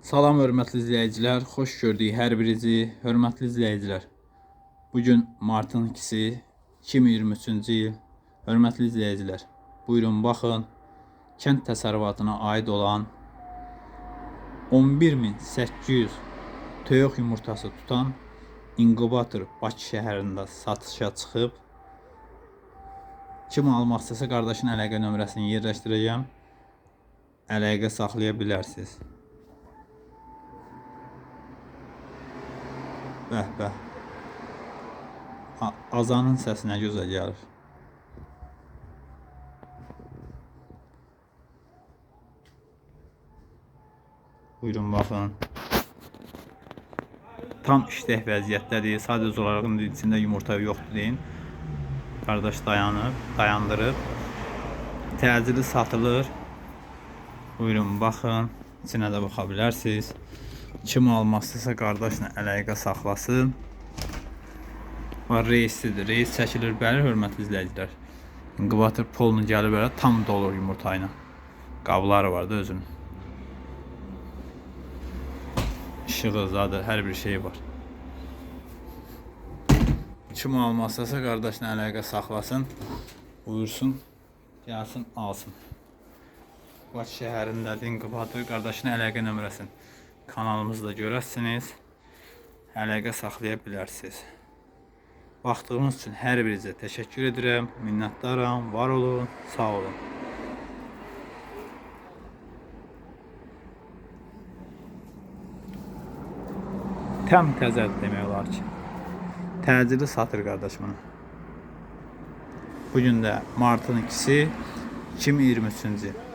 Salam hörmətli izləyicilər, xoş gördük hər birinizi. Hörmətli izləyicilər. Bu gün martın 2-si 2023-cü il. Hörmətli izləyicilər, buyurun baxın. Kənd təsərrüfatına aid olan 11800 toyuq yumurtası tutan inkubator Bakı şəhərində satışa çıxıb. Kim almaq istəsə qardaşın əlaqə nömrəsini yerləşdirəcəm. Əlaqə saxlaya bilərsiniz. Bəh bəh. Azanın səsi nə gözəl gəlir. Buyurun baxın. Tam iştək vəziyyətdədir. Sadəcə olaraq içində yumurta yoxdur deyin. Qardaş dayanıb, dayandırıb. Təcili satılır. Buyurun baxın. İçinə də baxa bilərsiniz. Kim almaq istəsə qardaşla əlaqə saxlasın. Var reislidir. Reis çəkilir bəli hörmətli izləyicilər. İnkubator polunu gəlib belə tam dolur yumurta ilə. Qabları var da özünün. İşığı zadı hər bir şey var. Kim almaq istəsə qardaşla əlaqə saxlasın. Buyursun. Gəlsin alsın. Bakı şəhərindədir inkubator qardaşın əlaqə nömrəsini kanalımızda görərsiniz. Əlaqə saxlaya bilərsiniz. Baxdığınız üçün hər birinizə təşəkkür edirəm. Minnətdaram. Var olun. Sağ olun. Təm təzədir demək olar ki. Təcili satır qardaş bunu. Bu gün də martın 2-si 2023-cü il.